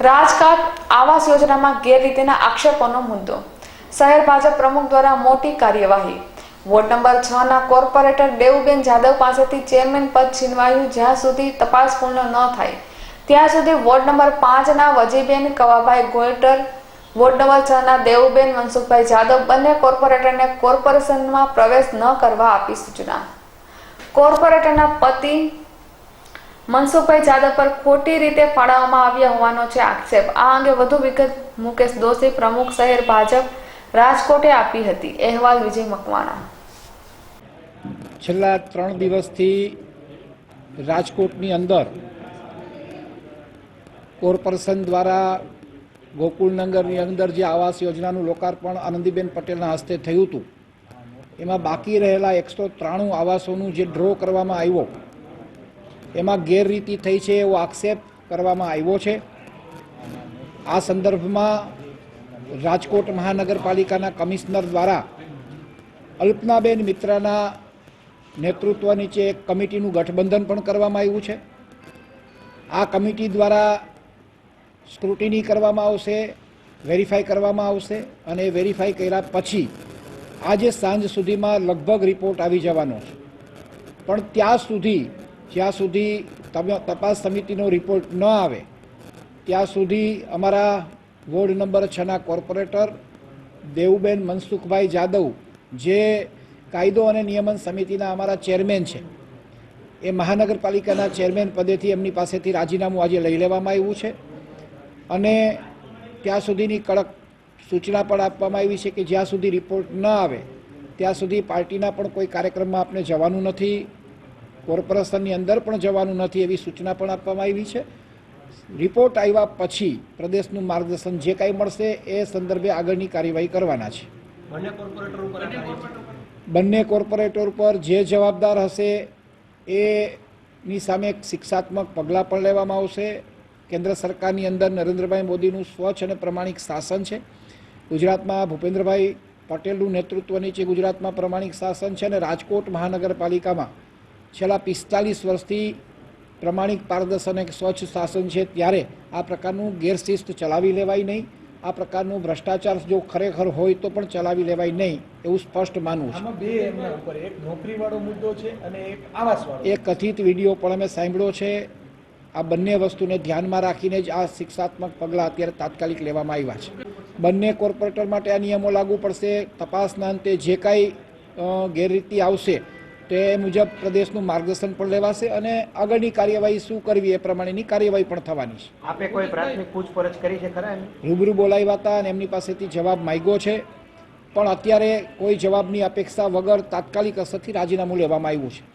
રાજકાટ આવાસ યોજનામાં ગેરરીતિના આક્ષેપોનો મુદ્દો. શહેર ભાજપ પ્રમુખ દ્વારા મોટી કાર્યવાહી. વોર્ડ નંબર છ ના કોર્પોરેટર દેવુબેન જાદવ પાસેથી ચેરમેન પદ છીનવાયું જ્યાં સુધી તપાસ પૂર્ણ ન થાય. ત્યાં સુધી વોર્ડ નંબર પાંચના વજીબેન કવાભાઈ ગોયટર, વોર્ડ નંબર છ ના દેવુબેન મનસુખભાઈ જાદવ બંને કોર્પોરેટરને કોર્પોરેશનમાં પ્રવેશ ન કરવા આપી સૂચના. કોર્પોરેટરના પતિ મનસુખભાઈ જાદવ પર ખોટી રીતે ફાળવવામાં આવ્યા હોવાનો છે આક્ષેપ. આ અંગે વધુ વિગત મુકેશ દોશી, પ્રમુખ શહેર ભાજપ રાજકોટે આપી હતી. અહેવાલ વિજય મકવાણા. છેલ્લા ત્રણ દિવસથી રાજકોટની અંદર કોર્પોરેશન દ્વારા ગોકુળનગરની અંદર જે આવાસ યોજનાનું લોકાર્પણ આનંદીબેન પટેલના હસ્તે થયું હતું, એમાં બાકી રહેલા એકસો ત્રાણું આવાસોનું જે ડ્રો કરવામાં આવ્યો એમાં ગેરરીતિ થઈ છે એવો આક્ષેપ કરવામાં આવ્યો છે. આ સંદર્ભમાં રાજકોટ મહાનગરપાલિકાના કમિશનર દ્વારા અલ્પનાબેન મિત્રાના નેતૃત્વ નીચે એક કમિટીનું ગઠબંધન પણ કરવામાં આવ્યું છે. આ કમિટી દ્વારા સ્ક્રુટિની કરવામાં આવશે, વેરીફાઈ કરવામાં આવશે અને વેરીફાઈ કર્યા પછી આજે સાંજ સુધીમાં લગભગ રિપોર્ટ આવી જવાનો છે. પણ ત્યાં સુધી જ્યાં સુધી તપાસ સમિતિનો રિપોર્ટ ન આવે, ત્યાં સુધી અમારા વોર્ડ નંબર છના કોર્પોરેટર દેવુબેન મનસુખભાઈ જાદવ, જે કાયદો અને નિયમન સમિતિના અમારા ચેરમેન છે, એ મહાનગરપાલિકાના ચેરમેન પદેથી એમની પાસેથી રાજીનામું આજે લઈ લેવામાં આવ્યું છે. અને ત્યાં સુધીની કડક સૂચના પણ આપવામાં આવી છે કે જ્યાં સુધી રિપોર્ટ ન આવે, ત્યાં સુધી પાર્ટીના પણ કોઈ કાર્યક્રમમાં આપણે જવાનું નથી. કોર્પોરેશનની અંદર પણ જવાનું નથી એવી સૂચના પણ આપવામાં આવી છે. રિપોર્ટ આવ્યા પછી પ્રદેશનું માર્ગદર્શન જે કાંઈ મળશે એ સંદર્ભે આગળની કાર્યવાહી કરવાના છે. બંને કોર્પોરેટર ઉપર જે જવાબદાર હશે એની સામે એક શિક્ષાત્મક પગલાં પણ લેવામાં આવશે. કેન્દ્ર સરકારની અંદર નરેન્દ્રભાઈ મોદીનું સ્વચ્છ અને પ્રમાણિક શાસન છે. ગુજરાતમાં ભૂપેન્દ્રભાઈ પટેલનું નેતૃત્વ નીચે ગુજરાતમાં પ્રમાણિક શાસન છે અને રાજકોટ મહાનગરપાલિકામાં છેલ્લા પિસ્તાલીસ વર્ષથી પ્રમાણિક પારદર્શક અને સ્વચ્છ શાસન છે ત્યારે આ પ્રકારનું ગેરશિસ્ત ચલાવી લેવાય નહીં. આ પ્રકારનું ભ્રષ્ટાચાર જો ખરેખર હોય તો પણ ચલાવી લેવાય નહીં એવું સ્પષ્ટ માનવું છે. બે એમના ઉપર એક નોકરીવાળો મુદ્દો છે અને એક આવાસવાળો. એ કથિત વીડિયો પણ અમે સાંભળ્યો છે. આ બંને વસ્તુને ધ્યાનમાં રાખીને જ આ શિક્ષાત્મક પગલાં અત્યારે તાત્કાલિક લેવામાં આવ્યા છે. બંને કોર્પોરેટર માટે આ નિયમો લાગુ પડશે. તપાસના અંતે જે કાંઈ ગેરરીતિ આવશે તે મુજબ પ્રદેશનું માર્ગદર્શન પણ લેવાશે અને આગળની કાર્યવાહી શું કરવી એ પ્રમાણેની કાર્યવાહી પણ થવાની છે. આપે કોઈ પ્રાથમિક પૂછપરછ કરી છે ખરા રૂબરૂ બોલાવ્યા હતા અને એમની પાસેથી જવાબ માંગ્યો છે. પણ અત્યારે કોઈ જવાબની અપેક્ષા વગર તાત્કાલિક અસરથી રાજીનામું લેવામાં આવ્યું છે.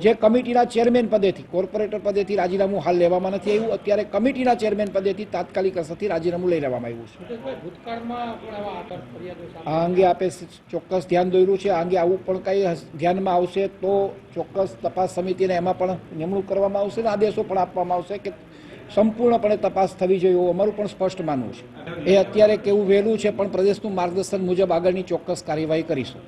જે કમિટીના ચેરમેન પદેથી કોર્પોરેટર પદેથી રાજીનામું હાલ લેવામાં નથી આવ્યું. અત્યારે કમિટીના ચેરમેન પદેથી તાત્કાલિક અસરથી રાજીનામું લઈ લેવામાં આવ્યું છે. આ અંગે આપે ચોક્કસ ધ્યાન દોર્યું છે. આ અંગે આવું પણ કંઈ ધ્યાનમાં આવશે તો ચોક્કસ તપાસ સમિતિને એમાં પણ નિમણૂક કરવામાં આવશે અને આદેશો પણ આપવામાં આવશે કે સંપૂર્ણપણે તપાસ થવી જોઈએ એવું અમારું પણ સ્પષ્ટ માનવું છે. એ અત્યારે કેવું વહેલું છે પણ પ્રદેશનું માર્ગદર્શન મુજબ આગળની ચોક્કસ કાર્યવાહી કરીશું.